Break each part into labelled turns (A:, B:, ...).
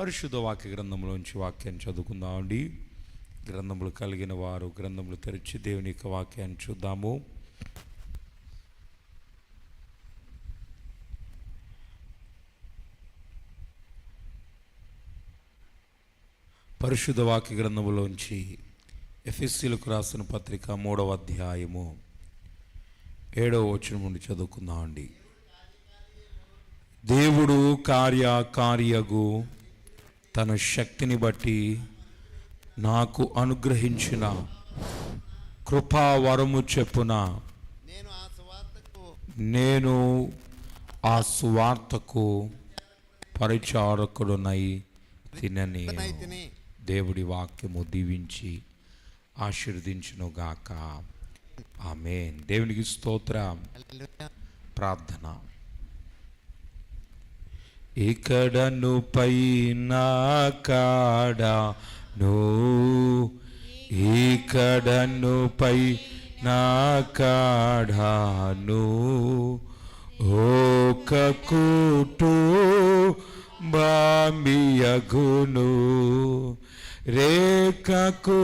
A: పరిశుద్ధ వాక్య గ్రంథంలోంచి వాక్యాన్ని చదువుకుందామండి. గ్రంథములు కలిగిన వారు గ్రంథములు తెరిచి దేవుని యొక్క వాక్యాన్ని చూద్దాము. పరిశుద్ధ వాక్య గ్రంథములోంచి ఎఫ్ఎస్సీలకు రాసిన పత్రిక మూడవ అధ్యాయము ఏడవ వచనం నుండి చదువుకుందామండి. దేవుడు కార్య కార్యగు తన శక్తిని బట్టి నాకు అనుగ్రహించిన కృపా వరము చెప్పున
B: నేను ఆ సువార్తకు
A: నేను ఆ సువార్తకు పరిచారకుడునై తినని
B: తిని
A: దేవుడి వాక్యము దీవించి ఆశీర్వదించును గాక ఆమెన్. దేవునికి స్తోత్రం. ప్రార్థన. ఇక్కడను పైన కాడను. ఇక్కడను పై నా కాడాను. ఒక కూటు బామియగును రేఖకు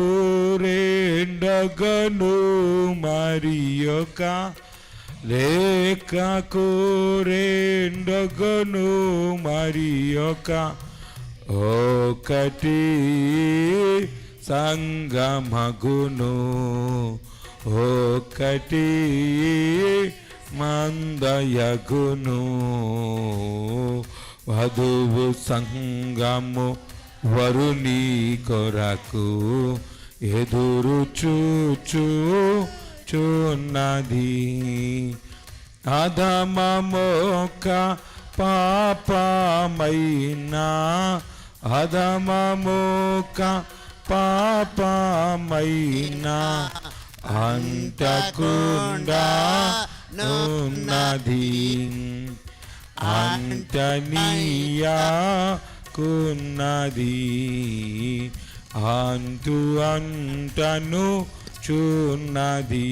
A: రెండగను మరి యొక్క లేఖకు రెండగను మరి ఒక ఒకటి సంగమగును. ఒకటి మందయగును. వధువు సంగము వరుణి కొరకు ఎదురు చూచు చున్నది అధమమోక పాపమైనా అధమమోక పాపమైనా అంతకుండా ఉన్నది అంతనీయా కున్నది అంతు అంటను చూచున్నది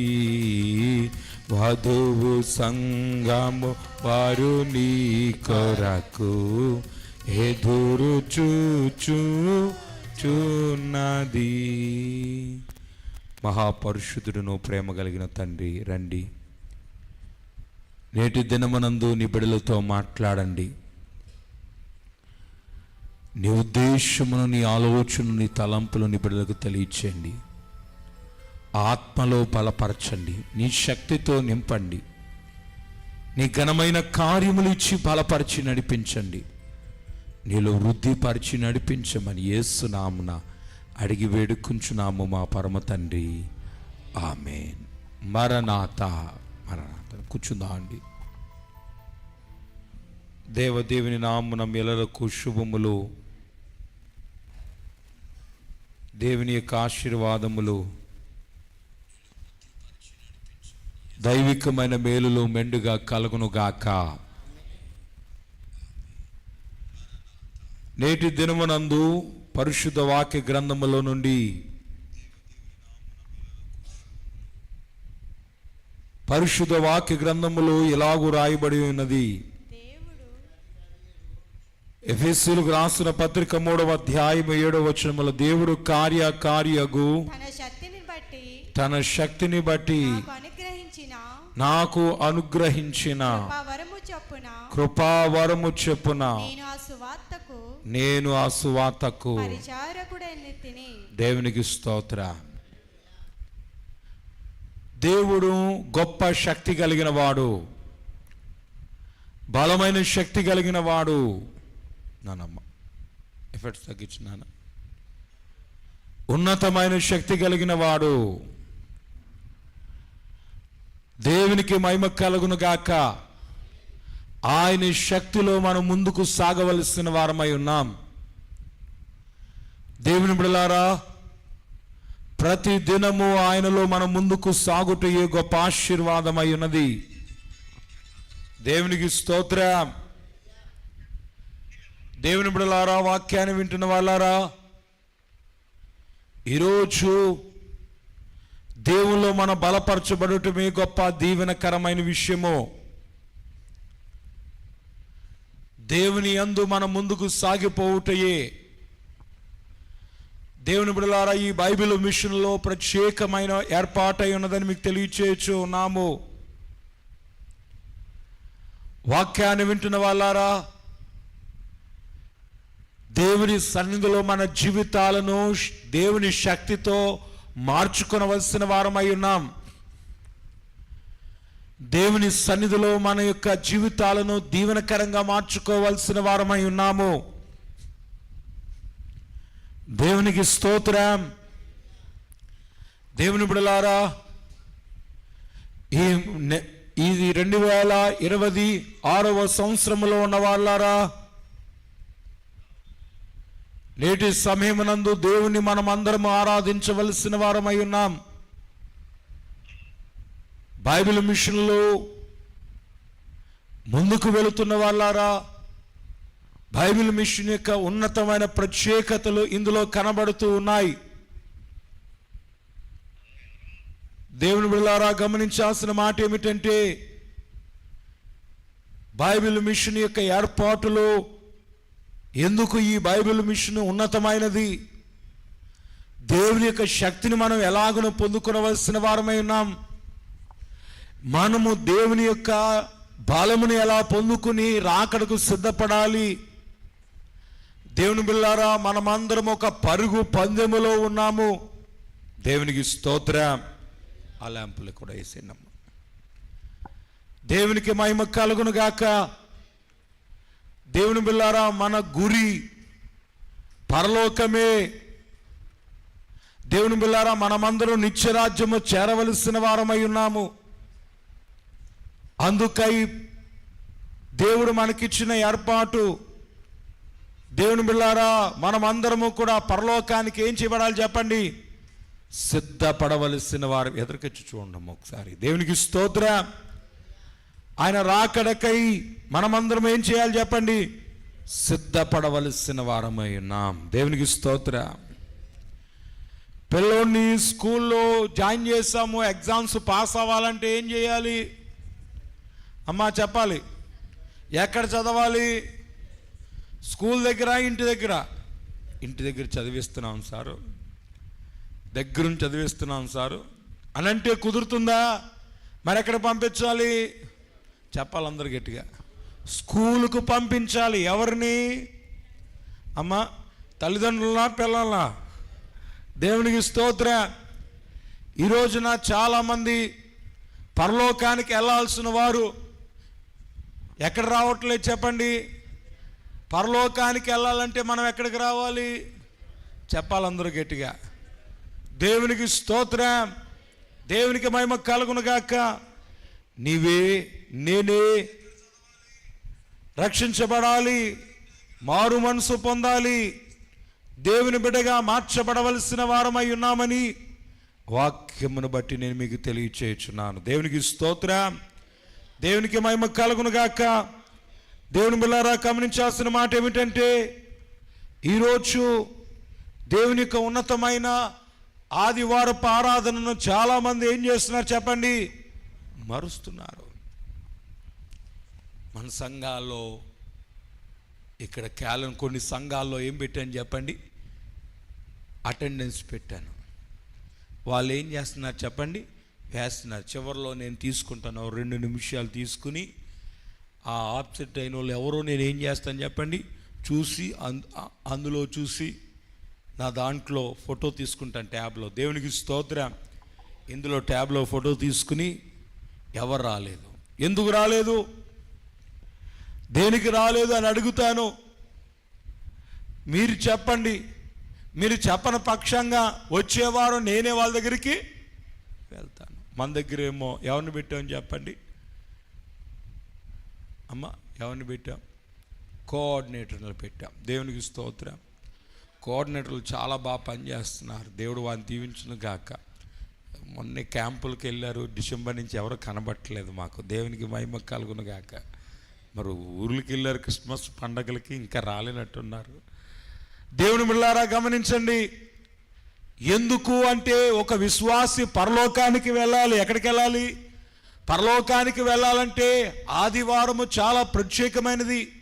A: వధువు సంగము వారు నీ కొరకు ఎదురు చూచు చున్నది. మహాపరిశుద్ధుడును ప్రేమ కలిగిన తండ్రి రండి. నేటి దినమనందు నిబిడలతో మాట్లాడండి. నీ ఉద్దేశమును నీ ఆలోచనను నీ తలంపులు నిబిడలకు తెలియచేయండి. ఆత్మలో బలపరచండి. నీ శక్తితో నింపండి. నీ ఘనమైన కార్యములు ఇచ్చి బలపరిచి నడిపించండి. నీలో వృద్ధిపరిచి నడిపించమని ఏసునామున అడిగి వేడుకుంచున్నాము మా పరమ తండ్రి. ఆమెన్. మరణాత మరణాత. కూర్చుందా అండి? దేవదేవుని నామున మెలలకు శుభములు. దేవుని యొక్క ఆశీర్వాదములు. దైవికమైన మేలులు మెండుగా కలుగునుగాక. నేటి దినమునందు పరిశుద్ధ వాక్య గ్రంథములో నుండి పరిశుద్ధ వాక్య గ్రంథములో ఎలాగూ రాయబడి ఉన్నది? ఎఫెస్సులకు రాసిన పత్రిక మూడవ అధ్యాయం ఏడవ వచనముల దేవుడు కార్య కార్యగు
C: తన శక్తిని బట్టి
A: తన శక్తిని బట్టి
C: నాకు అనుగ్రహించిన
A: కృపావరము చెప్పున
C: నేను ఆ సువార్తకు
A: దేవునికి స్తోత్ర. దేవుడు గొప్ప శక్తి కలిగిన వాడు. బలమైన శక్తి కలిగిన వాడు. నానమ్మ ఎఫెక్ట్స్ తగ్గించినాను ఉన్నతమైన శక్తి కలిగిన వాడు. దేవునికి మహిమ కలుగును గాక. ఆయన శక్తిలో మనం ముందుకు సాగవలసిన వారమై ఉన్నాం. దేవుని బిడలారా ప్రతి దినము ఆయనలో మనం ముందుకు సాగుట ఏ గొప్ప ఆశీర్వాదమై ఉన్నది. దేవునికి స్తోత్ర. దేవుని బిడలారా వాక్యాన్ని వింటున్న వాళ్ళారా ఈరోజు దేవుల్లో మన బలపరచబడటమే గొప్ప దీవెనకరమైన విషయము. దేవుని యందు మనం ముందుకు సాగిపోవుటయే. దేవుని బిడలారా ఈ బైబిల్ మిషన్లో ప్రత్యేకమైన ఏర్పాటై ఉన్నదని మీకు తెలియచేయచ్చు ఉన్నాము వాక్యాన్ని వింటున్న వాళ్ళారా దేవుని సన్నిధిలో మన జీవితాలను దేవుని శక్తితో మార్చుకొనవలసిన వారమై ఉన్నాం. దేవుని సన్నిధిలో మన యొక్క జీవితాలను దీవెనకరంగా మార్చుకోవాల్సిన వారమై ఉన్నాము. దేవునికి స్తోత్రం. దేవుని బిడలారా ఈ ఇది రెండు వేల ఇరవై ఆరవ సంవత్సరంలో ఉన్న వాళ్ళారా నేటి సమయమునందు దేవుని మనం అందరం ఆరాధించవలసిన వారమై ఉన్నాం. బైబిల్ మిషన్లో ముందుకు వెళుతున్న వాళ్ళారా బైబిల్ మిషన్ యొక్క ఉన్నతమైన ప్రత్యేకతలు ఇందులో కనబడుతూ ఉన్నాయి. దేవుని బిళ్ళారా గమనించాల్సిన మాట ఏమిటంటే బైబిల్ మిషన్ యొక్క ఏర్పాటులో ఎందుకు ఈ బైబిల్ మిషన్ ఉన్నతమైనది? దేవుని యొక్క శక్తిని మనం ఎలాగనో పొందుకునవలసిన వారమై ఉన్నాం? మనము దేవుని యొక్క బలమును ఎలా పొందుకుని రాకడకు సిద్ధపడాలి? దేవుని బిళ్ళారా మనమందరం ఒక పరుగు పందెములో ఉన్నాము. దేవునికి స్తోత్రం. ఆ ల్యాంపులు కూడా వేసేనమ్మ దేవునికి మహిమ కలుగును గాక. దేవుని బిల్లారా మన గురి. పరలోకమే. దేవుని బిల్లారా మనమందరం నిత్యరాజ్యము చేరవలసిన వారమై ఉన్నాము. అందుకై దేవుడు మనకిచ్చిన ఏర్పాటు. దేవుని బిళ్ళారా మనమందరము కూడా పరలోకానికి ఏం చేయబడాలి చెప్పండి? సిద్ధపడవలసిన వారు. ఎదురుకొచ్చి చూడండి ఒకసారి. దేవునికి స్తోత్ర. ఆయన రాకడకై మనమందరం ఏం చేయాలి చెప్పండి? సిద్ధపడవలసిన వారమై ఉన్నాం. దేవునికి స్తోత్ర. పిల్లోడిని స్కూల్లో జాయిన్ చేసాము ఎగ్జామ్స్ పాస్ అవ్వాలంటే ఏం చేయాలి? అమ్మా చెప్పాలి. ఎక్కడ చదవాలి? స్కూల్ దగ్గర ఇంటి దగ్గర? ఇంటి దగ్గర చదివిస్తున్నాం సారు. దగ్గరుండి చదివిస్తున్నాం సారు. అని అంటే కుదురుతుందా? మరెక్కడ పంపించాలి? చెప్పాలి గట్టిగా. స్కూలుకు పంపించాలి ఎవరిని? అమ్మ తల్లిదండ్రులనా పిల్లలనా? దేవునికి స్తోత్ర. ఈ రోజున చాలామంది పరలోకానికి వెళ్ళాల్సిన వారు ఎక్కడ రావట్లేదు చెప్పండి? పరలోకానికి వెళ్ళాలంటే మనం ఎక్కడికి రావాలి? చెప్పాలందరూ గట్టిగా. దేవునికి స్తోత్రం. దేవునికి మహిమ కలుగునుగాక. నీవే నేనే రక్షించబడాలి మారు మనసు పొందాలి దేవుని బిడ్డగా మార్చబడవలసిన వారమై ఉన్నామని వాక్యమును బట్టి నేను మీకు తెలియచేయుచున్నాను. దేవునికి స్తోత్ర. దేవునికి మహిమ కలుగునుగాక దేవుని బిళ్ళారా గమనించాల్సిన మాట ఏమిటంటే ఈరోజు దేవుని యొక్క ఉన్నతమైన ఆదివారపు ఆరాధనను చాలామంది ఏం చేస్తున్నారు చెప్పండి? మరుస్తున్నారు. మన సంఘాల్లో ఇక్కడ కేవలం కొన్ని సంఘాల్లో ఏం పెట్టాను చెప్పండి? అటెండెన్స్ పెట్టాను. వాళ్ళు ఏం చేస్తున్నారు చెప్పండి? వేస్తున్నారు. చివరిలో నేను తీసుకుంటాను. రెండు నిమిషాలు తీసుకుని ఆ ఆప్సెట్ అయిన వాళ్ళు ఎవరో నేను ఏం చేస్తాను చెప్పండి? చూసి అంద- అందులో చూసి నా దాంట్లో ఫోటో తీసుకుంటాను ట్యాబ్లో. దేవునికి స్తోత్రం. ఇందులో ట్యాబ్లో ఫోటో తీసుకుని ఎవరు రాలేదు? ఎందుకు రాలేదు? దేనికి రాలేదు అని అడుగుతాను. మీరు చెప్పండి. మీరు చెప్పని పక్షంగా వచ్చేవారు నేనే వాళ్ళ దగ్గరికి వెళ్తాను. మన దగ్గర ఏమో ఎవరిని పెట్టామని చెప్పండి. అమ్మ ఎవరిని పెట్టాం? కోఆర్డినేటర్లు పెట్టాం. దేవునికి స్తోత్రం. కోఆర్డినేటర్లు చాలా బాగా పనిచేస్తున్నారు. దేవుడు వారిని దీవించును గాక. మొన్న క్యాంపులకు వెళ్ళారు. డిసెంబర్ నుంచి ఎవరు కనబట్టలేదు మాకు. దేవునికి మహిమ కలుగును గాక. మరి ఊర్లకి వెళ్ళారు క్రిస్మస్ పండగలకి ఇంకా రాలేనట్టున్నారు. దేవుని మిళ్ళారా గమనించండి. ఎందుకు అంటే ఒక విశ్వాసి పరలోకానికి వెళ్ళాలి. ఎక్కడికి వెళ్ళాలి? పరలోకానికి వెళ్ళాలంటే ఆదివారము చాలా ప్రత్యేకమైనది.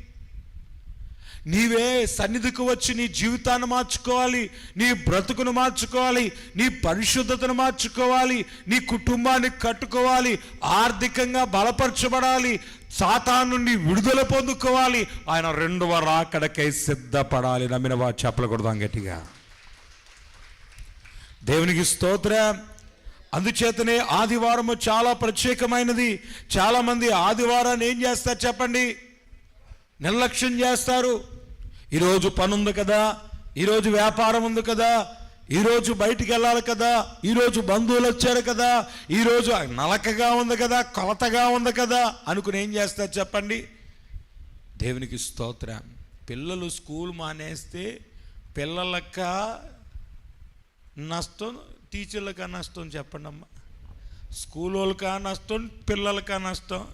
A: నీవే సన్నిధికి వచ్చి నీ జీవితాన్ని మార్చుకోవాలి. నీ బ్రతుకును మార్చుకోవాలి. నీ పరిశుద్ధతను మార్చుకోవాలి. నీ కుటుంబాన్ని కట్టుకోవాలి. ఆర్థికంగా బలపరచబడాలి. సాతా నుండి విడుదల పొందుకోవాలి. ఆయన రెండవ రాకడకై సిద్ధపడాలి. నమ్మిన వారు చెప్పకూడదాం గట్టిగా. దేవునికి స్తోత్ర. అందుచేతనే ఆదివారము చాలా ప్రత్యేకమైనది. చాలామంది ఆదివారాన్ని ఏం చేస్తారు చెప్పండి? నిర్లక్ష్యం చేస్తారు. ఈరోజు పని ఉంది కదా. ఈరోజు వ్యాపారం ఉంది కదా. ఈరోజు బయటికి వెళ్ళాలి కదా ఈరోజు బంధువులు వచ్చారు కదా ఈరోజు నలకగా ఉంది కదా కొలతగా ఉంది కదా అనుకుని ఏం చేస్తారు చెప్పండి? దేవునికి స్తోత్రం. పిల్లలు స్కూల్ మానేస్తే పిల్లలక నష్టం టీచర్లకా నష్టం చెప్పండి అమ్మ స్కూల్ వాళ్ళక నష్టం పిల్లలకా నష్టం.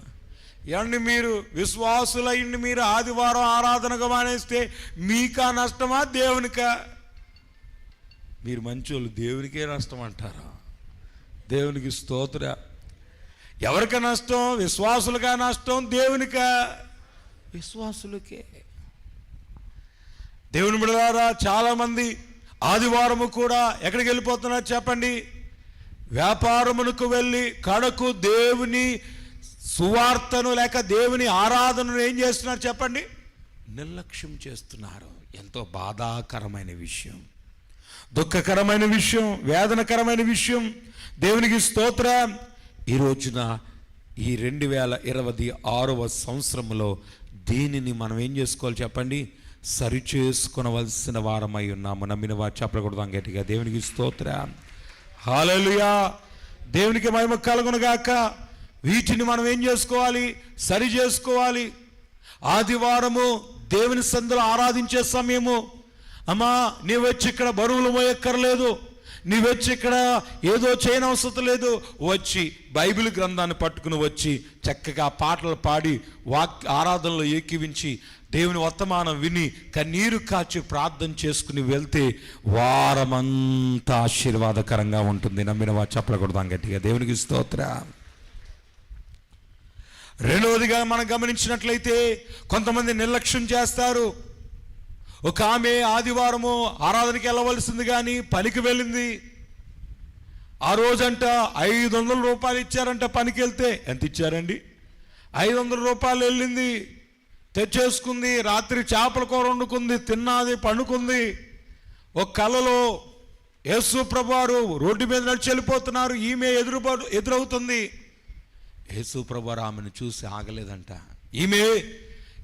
A: ఏమండి మీరు విశ్వాసులయ్యండి మీరు ఆదివారం ఆరాధనగా మానేస్తే మీకా నష్టమా దేవునికా? మీరు మంచోళ్ళు దేవునికే నష్టం అంటారా? దేవునికి స్తోత్ర. ఎవరికి నష్టం? విశ్వాసులుగా నష్టం? దేవునికా? విశ్వాసులకే. దేవుని బిడలారా చాలామంది ఆదివారము కూడా ఎక్కడికి వెళ్ళిపోతున్నారు చెప్పండి? వ్యాపారమునకు వెళ్ళి కడకు దేవుని సువార్తను లేక దేవుని ఆరాధనను ఏం చేస్తున్నారు చెప్పండి? నిర్లక్ష్యం చేస్తున్నారు. ఎంతో బాధాకరమైన విషయం. దుఃఖకరమైన విషయం వేదనకరమైన విషయం. దేవునికి స్తోత్ర. ఈ రోజున ఈ రెండు వేల ఇరవై ఆరవ సంవత్సరంలో దీనిని మనం ఏం చేసుకోవాలి చెప్పండి? సరి చేసుకునవలసిన వారమై ఉన్నాము. నమ్మిన వారు చెప్పకూడదాం గట్టిగా. దేవునికి స్తోత్ర. హాలలుయా దేవునికి మహిమ కలుగునుగాక వీటిని మనం ఏం చేసుకోవాలి? సరి చేసుకోవాలి. ఆదివారము దేవుని సందులో ఆరాధించే సమయము. అమ్మా నీవు వచ్చి ఇక్కడ బరువులు మోయక్కర్లేదు. నీవు వచ్చి ఇక్కడ ఏదో చేయనవసరం లేదు. వచ్చి బైబిల్ గ్రంథాన్ని పట్టుకుని వచ్చి చక్కగా పాటలు పాడి వాక్ ఆరాధనలో ఏకీవించి దేవుని వర్తమానం విని కన్నీరు కాచి ప్రార్థన చేసుకుని వెళ్తే వారమంతా ఆశీర్వాదకరంగా ఉంటుంది. నమ్మిన వారు చెప్పకూడదాం గట్టిగా. దేవునికి స్తోత్ర. రెండవదిగా మనం గమనించినట్లయితే కొంతమంది నిర్లక్ష్యం చేస్తారు. ఒక ఆమె ఆదివారము ఆరాధనకి వెళ్ళవలసింది కానీ పనికి వెళ్ళింది. ఆ రోజంట ఐదు వందల రూపాయలు ఇచ్చారంట పనికి వెళ్తే. ఎంత ఇచ్చారండి? ఐదు వందల రూపాయలు వెళ్ళింది తెచ్చేసుకుంది రాత్రి చేపల కూర వండుకుంది తిన్నది పండుకుంది. ఒక కలలో యేసు ప్రభువారు రోడ్డు మీద నడిచి వెళ్ళిపోతున్నారు ఈమె ఎదురు ఎదురవుతుంది. యేసు ప్రభువారు ఆమెను చూసి ఆగలేదంట. ఈమె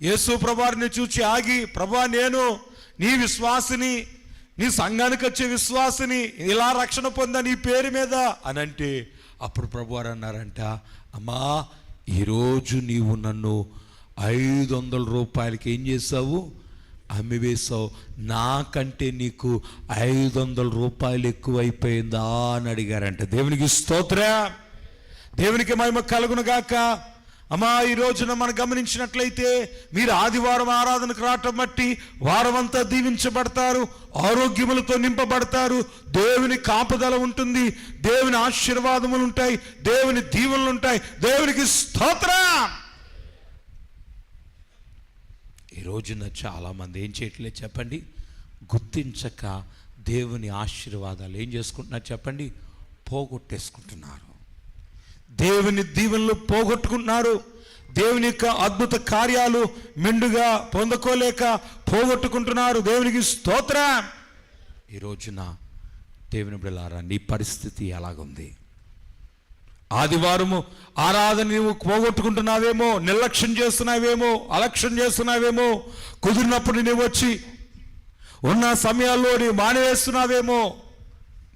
A: యేసు ప్రభాని చూసి ఆగి ప్రభా నేను నీ విశ్వాసిని నీ సంఘానికి వచ్చే విశ్వాసిని ఇలా రక్షణ పొందా నీ పేరు మీద అని అంటే అప్పుడు ప్రభువారు అన్నారంట అమ్మా ఈరోజు నీవు నన్ను ఐదు వందల రూపాయలకి ఏం చేసావు అమ్మివేశావు నాకంటే నీకు ఐదు వందల రూపాయలు ఎక్కువైపోయిందా అని అడిగారంట. దేవునికి స్తోత్ర. దేవునికి మహిమ కలుగునుగాక గాక. అమ్మా ఈ రోజున మనం గమనించినట్లయితే మీరు ఆదివారం ఆరాధనకు రావటం బట్టి వారమంతా దీవించబడతారు ఆరోగ్యములతో నింపబడతారు దేవుని కాపుదల ఉంటుంది దేవుని ఆశీర్వాదములు ఉంటాయి దేవుని దీవులు ఉంటాయి. దేవునికి స్తోత్రం! ఈ రోజున చాలామంది ఏం చేయట్లేదు చెప్పండి? గుర్తించక దేవుని ఆశీర్వాదాలు ఏం చేసుకుంటున్నారు చెప్పండి? పోగొట్టేసుకుంటున్నారు. దేవుని దీవెనలు పోగొట్టుకుంటున్నారు. దేవుని యొక్క అద్భుత కార్యాలు మెండుగా పొందుకోలేక పోగొట్టుకుంటున్నారు. దేవునికి స్తోత్రం. ఈ రోజున దేవుని బిడ్డలారా నీ పరిస్థితి ఎలాగుంది? ఆదివారము ఆరాధన నువ్వు పోగొట్టుకుంటున్నావేమో నిర్లక్ష్యం చేస్తున్నావేమో అలక్ష్యం చేస్తున్నావేమో కుదిరినప్పుడు నువ్వు వచ్చి ఉన్న సమయాల్లో నీవు మానేస్తున్నావేమో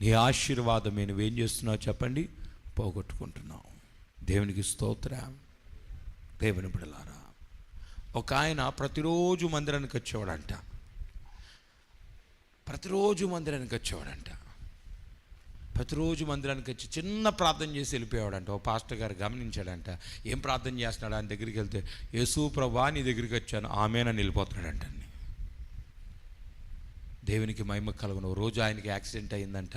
A: నీ ఆశీర్వాదమే. నువ్వేం చేస్తున్నావు చెప్పండి. పోగొట్టుకుంటున్నావు. దేవునికి స్తోత్ర. దేవుని బిడలారా ఒక ఆయన ప్రతిరోజు మందిరానికి వచ్చేవాడంట. ప్రతిరోజు మందిరానికి వచ్చేవాడంట. ప్రతిరోజు మందిరానికి వచ్చి చిన్న ప్రార్థన చేసి వెళ్ళిపోయాడంట ఓ పాస్టర్ గారు గమనించాడంట ఏం ప్రార్థన చేస్తున్నాడు? ఆయన దగ్గరికి వెళ్తే యేసు ప్రభా నీ దగ్గరికి వచ్చాను. ఆమెనని వెళ్ళిపోతున్నాడంట దేవునికి మహిమ కలుగును. ఓ రోజు ఆయనకి యాక్సిడెంట్ అయిందంట.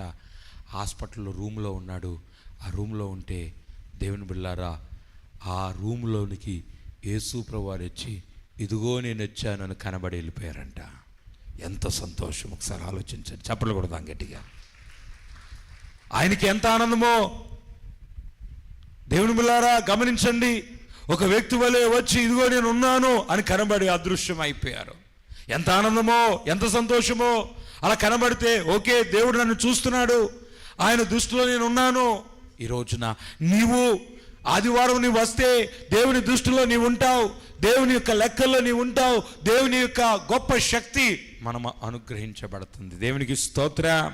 A: హాస్పిటల్లో రూమ్లో ఉన్నాడు. ఆ రూమ్లో ఉంటే దేవుని బిళ్ళారా ఆ రూమ్లోనికి యేసు వారు వచ్చి ఇదిగో నేను వచ్చానని కనబడి వెళ్ళిపోయారంట. ఎంత సంతోషం. ఒకసారి ఆలోచించండి. చెప్పలు కొడదాం గట్టిగా. ఆయనకి ఎంత ఆనందమో. దేవుని బిళ్ళారా గమనించండి. ఒక వ్యక్తి వలె వచ్చి ఇదిగో నేను ఉన్నాను అని కనబడి అదృశ్యం అయిపోయారు. ఎంత ఆనందమో ఎంత సంతోషమో. అలా కనబడితే ఓకే దేవుడు నన్ను చూస్తున్నాడు. ఆయన దృష్టిలో నేను ఉన్నాను. ఈ రోజున నీవు ఆదివారం నీవు వస్తే దేవుని దృష్టిలో నీవు ఉంటావు దేవుని యొక్క లెక్కల్లో నీవు ఉంటావు దేవుని యొక్క గొప్ప శక్తి మనం అనుగ్రహించబడుతుంది. దేవునికి స్తోత్ర.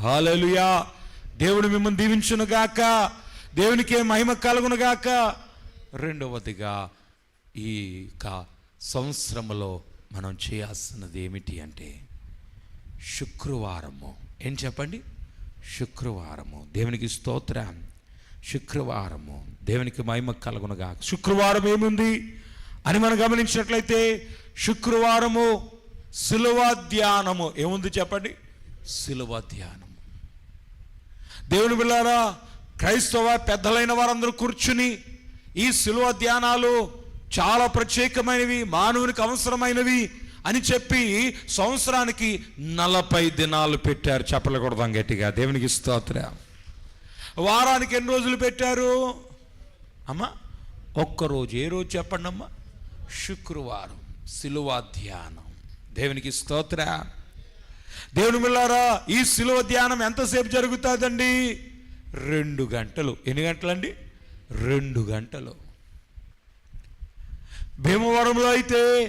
A: హాలలుయా దేవుడు మిమ్మల్ని దీవించునుగాక. దేవునికి మహిమ కలుగునుగాక. రెండవదిగా ఈ యొక్క సంవత్సరంలో మనం చేయాల్సినది ఏమిటి అంటే శుక్రవారము. ఏం చెప్పండి? శుక్రవారము. దేవునికి స్తోత్రం. శుక్రవారము. దేవునికి మహిమ కలుగునుగా శుక్రవారం ఏముంది? అని మనం గమనించినట్లయితే శుక్రవారము శిలువ ధ్యానము. ఏముంది చెప్పండి? శిలువ ధ్యానము. దేవుని బిళ్ళారా క్రైస్తవ పెద్దలైన వారందరూ కూర్చుని ఈ శిలువ ధ్యానాలు చాలా ప్రత్యేకమైనవి మానవునికి అవసరమైనవి. అని చెప్పి సంవత్సరానికి నలభై దినాలు పెట్టారు చెప్పలు కొడదాం గట్టిగా. దేవునికి స్తోత్ర. వారానికి ఎన్ని రోజులు పెట్టారు? అమ్మా ఒక్కరోజు ఏ రోజు చెప్పండి అమ్మా? శుక్రవారం శిలువ ధ్యానం. దేవునికి స్తోత్ర. దేవుని మిల్లారా ఈ శిలువ ధ్యానం ఎంతసేపు జరుగుతుందండి? రెండు గంటలు. ఎన్ని గంటలండి? రెండు గంటలు. భీమవరంలో అయితే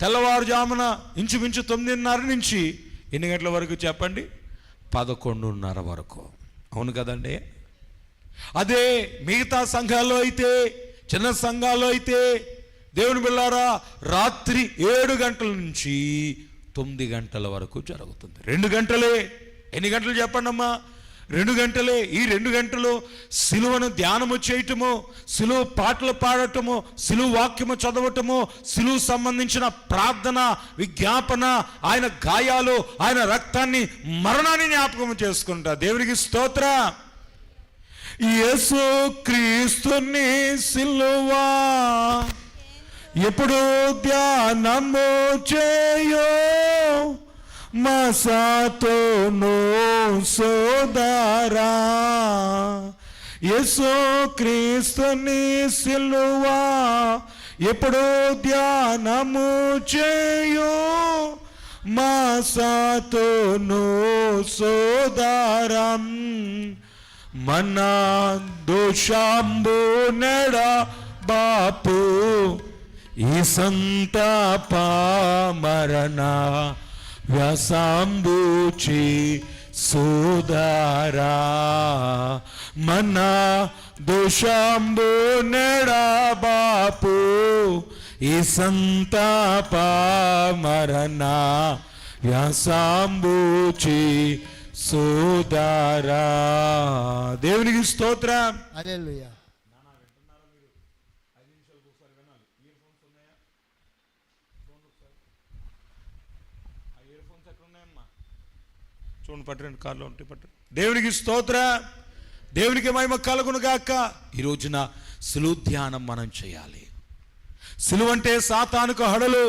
A: తెల్లవారుజామున ఇంచుమించు తొమ్మిదిన్నర నుంచి ఎన్ని గంటల వరకు చెప్పండి? పదకొండున్నర వరకు. అవును కదండి? అదే మిగతా సంఘాల్లో అయితే చిన్న సంఘాల్లో అయితే దేవుని బిళ్ళారా రాత్రి ఏడు గంటల నుంచి తొమ్మిది గంటల వరకు జరుగుతుంది. రెండు గంటలే. ఎన్ని గంటలు చెప్పండి అమ్మా రెండు గంటలే ఈ రెండు గంటలు సిలువను ధ్యానము చేయటము సిలువ పాటలు పాడటము సిలువ వాక్యము చదవటము సిలువు సంబంధించిన ప్రార్థన విజ్ఞాపన ఆయన గాయాలు ఆయన రక్తాన్ని మరణాన్ని జ్ఞాపకం చేసుకుంటా. దేవునికి స్తోత్ర. యేసు క్రీస్తుని సిలువా. ఎప్పుడు ధ్యానము చేయో. మసాతోను సోదరా. యసో క్రీస్తుని సిలువా. ఎప్పుడు ధ్యానము చేయు. మాసాతోను సోదారం. మన దోషాంబు నెడ బాపు. ఈ సంతాప మరణ వ్యసాంబుచి సోదరా మన దోషంబు నెడ బాపు ఈ సంతాప మరణ వ్యాసాంబూచి సోదారా దేవునికి స్తోత్రం.
B: హల్లెలూయా.
A: పట్టండి కార్లో ఉంటే పట్టండి. దేవునికి స్తోత్ర దేవునికి మహిమ కలుగును గాక. ఈ రోజున సులువు ధ్యానం మనం చేయాలి. సిలువంటే సాతానుకు హడలు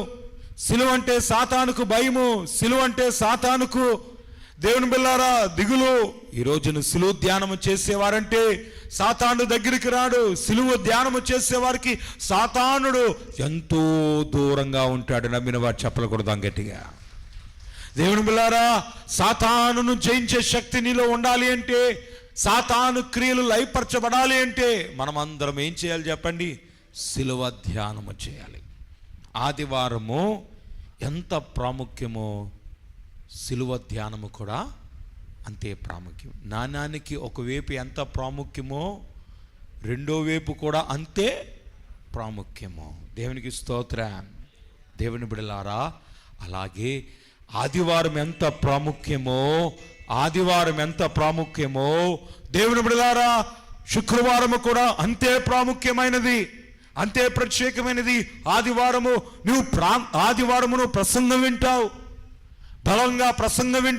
A: సిలువంటే సాతానుకు భయము సిలువంటే సాతానుకు దేవుని బిల్లారా దిగులు. ఈ రోజున సిలువు ధ్యానము చేసేవారంటే సాతాను దగ్గరికి రాడు సిలువ ధ్యానము చేసేవారికి సాతానుడు ఎంతో దూరంగా ఉంటాడు నమ్మిన వారు చెప్పలకూడదాం గట్టిగా దేవుని బిల్లారా సాతానును జయించే శక్తి నీలో ఉండాలి అంటే సాతాను క్రియలు లయపరచబడాలి అంటే మనం అందరం ఏం చేయాలి చెప్పండి? సిలువ ధ్యానము చేయాలి. ఆదివారము ఎంత ప్రాముఖ్యమో సిలువ ధ్యానము కూడా అంతే ప్రాముఖ్యం. నాణానికి ఒకవైపు ఎంత ప్రాముఖ్యమో రెండో వైపు కూడా అంతే ప్రాముఖ్యము. దేవునికి స్తోత్ర. దేవుని బిడలారా అలాగే ఆదివారం ఎంత ప్రాముఖ్యమో ఆదివారం ఎంత ప్రాముఖ్యమో దేవుని బిడలారా శుక్రవారము కూడా అంతే ప్రాముఖ్యమైనది అంతే ప్రత్యేకమైనది. ఆదివారము నువ్వు ప్రా ఆదివారము నువ్వు ప్రసంగం వింటావు బలంగా ప్రసంగం వింటావు.